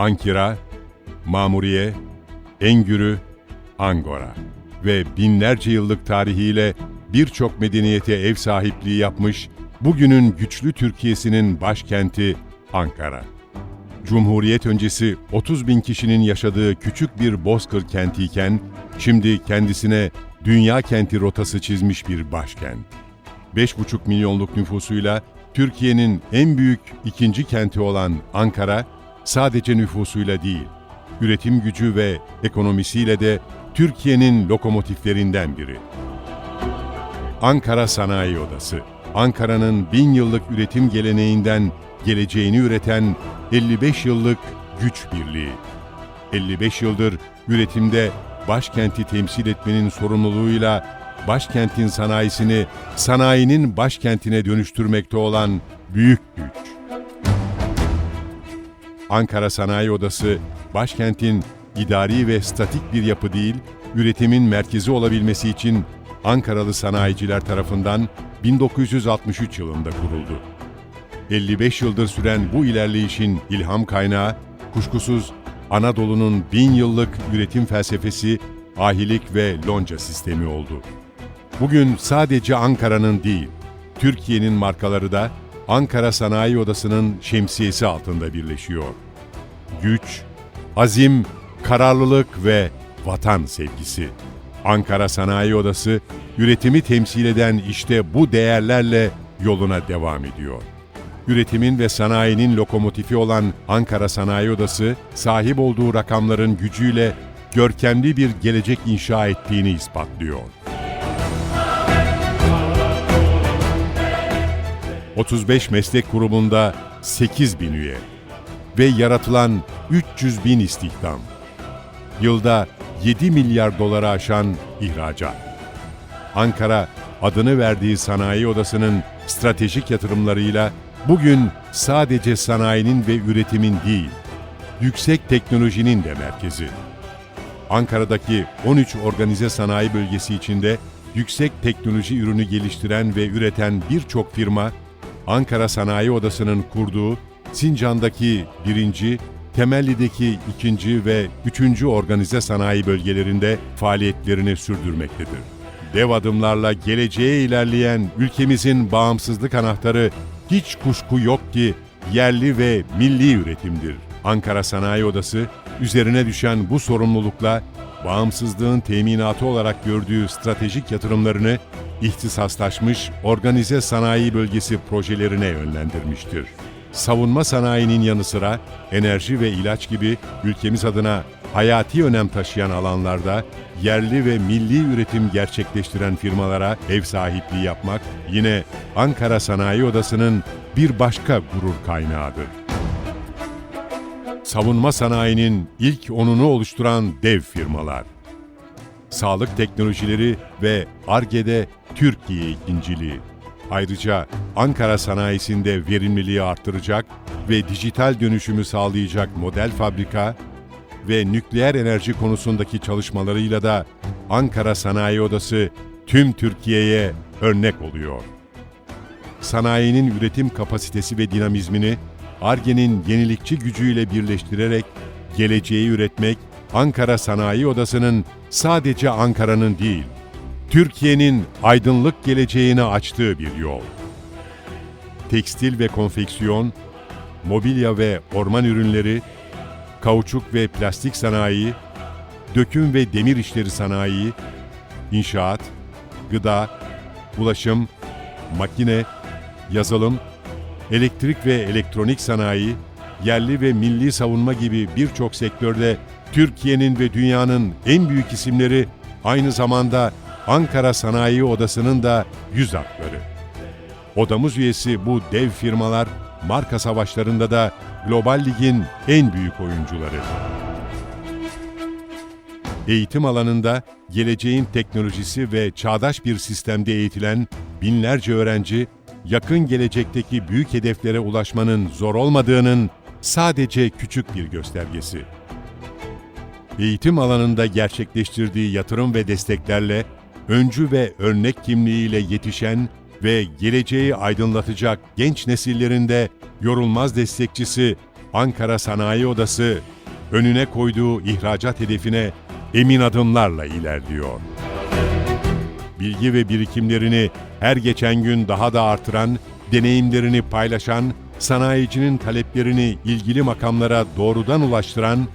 Ankara, Mamuriye, Engürü, Angora ve binlerce yıllık tarihiyle birçok medeniyete ev sahipliği yapmış bugünün güçlü Türkiye'sinin başkenti Ankara. Cumhuriyet öncesi 30 bin kişinin yaşadığı küçük bir bozkır kentiyken, şimdi kendisine dünya kenti rotası çizmiş bir başkent. 5,5 milyonluk nüfusuyla Türkiye'nin en büyük ikinci kenti olan Ankara, sadece nüfusuyla değil, üretim gücü ve ekonomisiyle de Türkiye'nin lokomotiflerinden biri. Ankara Sanayi Odası, Ankara'nın bin yıllık üretim geleneğinden geleceğini üreten 55 yıllık güç birliği. 55 yıldır üretimde başkenti temsil etmenin sorumluluğuyla başkentin sanayisini sanayinin başkentine dönüştürmekte olan büyük güç. Ankara Sanayi Odası, başkentin idari ve statik bir yapı değil, üretimin merkezi olabilmesi için Ankaralı sanayiciler tarafından 1963 yılında kuruldu. 55 yıldır süren bu ilerleyişin ilham kaynağı, kuşkusuz Anadolu'nun bin yıllık üretim felsefesi, ahilik ve lonca sistemi oldu. Bugün sadece Ankara'nın değil, Türkiye'nin markaları da Ankara Sanayi Odası'nın şemsiyesi altında birleşiyor. Güç, azim, kararlılık ve vatan sevgisi. Ankara Sanayi Odası, üretimi temsil eden işte bu değerlerle yoluna devam ediyor. Üretimin ve sanayinin lokomotifi olan Ankara Sanayi Odası, sahip olduğu rakamların gücüyle görkemli bir gelecek inşa ettiğini ispatlıyor. 35 meslek grubunda 8 bin üye ve yaratılan 300 bin istihdam. Yılda 7 milyar dolara aşan ihracat. Ankara adını verdiği sanayi odasının stratejik yatırımlarıyla bugün sadece sanayinin ve üretimin değil, yüksek teknolojinin de merkezi. Ankara'daki 13 organize sanayi bölgesi içinde yüksek teknoloji ürünü geliştiren ve üreten birçok firma, Ankara Sanayi Odası'nın kurduğu Sincan'daki birinci, Temelli'deki ikinci ve üçüncü organize sanayi bölgelerinde faaliyetlerini sürdürmektedir. Dev adımlarla geleceğe ilerleyen ülkemizin bağımsızlık anahtarı hiç kuşku yok ki yerli ve milli üretimdir. Ankara Sanayi Odası üzerine düşen bu sorumlulukla bağımsızlığın teminatı olarak gördüğü stratejik yatırımlarını ihtisaslaşmış organize sanayi bölgesi projelerine yönlendirmiştir. Savunma sanayinin yanı sıra enerji ve ilaç gibi ülkemiz adına hayati önem taşıyan alanlarda yerli ve milli üretim gerçekleştiren firmalara ev sahipliği yapmak yine Ankara Sanayi Odası'nın bir başka gurur kaynağıdır. Savunma sanayinin ilk onunu oluşturan dev firmalar. Sağlık teknolojileri ve ARGE'de Türkiye ikinciliği. Ayrıca Ankara sanayisinde verimliliği arttıracak ve dijital dönüşümü sağlayacak model fabrika ve nükleer enerji konusundaki çalışmalarıyla da Ankara Sanayi Odası tüm Türkiye'ye örnek oluyor. Sanayinin üretim kapasitesi ve dinamizmini ARGE'nin yenilikçi gücüyle birleştirerek geleceği üretmek Ankara Sanayi Odası'nın sadece Ankara'nın değil, Türkiye'nin aydınlık geleceğini açtığı bir yol. Tekstil ve konfeksiyon, mobilya ve orman ürünleri, kauçuk ve plastik sanayi, döküm ve demir işleri sanayi, inşaat, gıda, ulaşım, makine, yazılım, elektrik ve elektronik sanayi, yerli ve milli savunma gibi birçok sektörde Türkiye'nin ve dünyanın en büyük isimleri aynı zamanda Ankara Sanayi Odası'nın da yüz hakları. Odamız üyesi bu dev firmalar marka savaşlarında da Global Lig'in en büyük oyuncuları. Eğitim alanında geleceğin teknolojisi ve çağdaş bir sistemde eğitilen binlerce öğrenci, yakın gelecekteki büyük hedeflere ulaşmanın zor olmadığının sadece küçük bir göstergesi. Eğitim alanında gerçekleştirdiği yatırım ve desteklerle öncü ve örnek kimliğiyle yetişen ve geleceği aydınlatacak genç nesillerinde yorulmaz destekçisi Ankara Sanayi Odası önüne koyduğu ihracat hedefine emin adımlarla ilerliyor. Bilgi ve birikimlerini her geçen gün daha da artıran, deneyimlerini paylaşan, sanayicinin taleplerini ilgili makamlara doğrudan ulaştıran,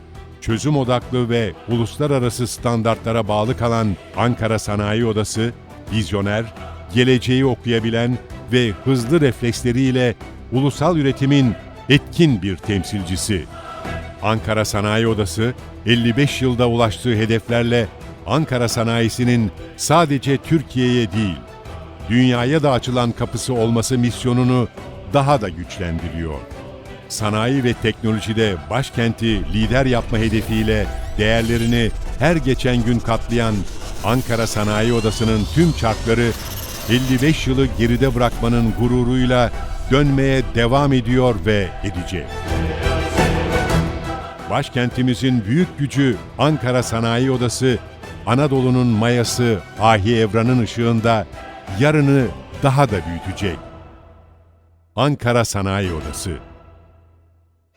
çözüm odaklı ve uluslararası standartlara bağlı kalan Ankara Sanayi Odası, vizyoner, geleceği okuyabilen ve hızlı refleksleriyle ulusal üretimin etkin bir temsilcisi. Ankara Sanayi Odası, 55 yılda ulaştığı hedeflerle Ankara sanayisinin sadece Türkiye'ye değil, dünyaya da açılan kapısı olması misyonunu daha da güçlendiriyor. Sanayi ve teknolojide başkenti lider yapma hedefiyle değerlerini her geçen gün katlayan Ankara Sanayi Odası'nın tüm çarkları 55 yılı geride bırakmanın gururuyla dönmeye devam ediyor ve edecek. Başkentimizin büyük gücü Ankara Sanayi Odası, Anadolu'nun mayası Ahi Evran'ın ışığında yarını daha da büyütecek. Ankara Sanayi Odası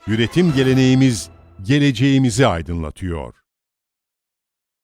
Üretim geleneğimiz geleceğimizi aydınlatıyor.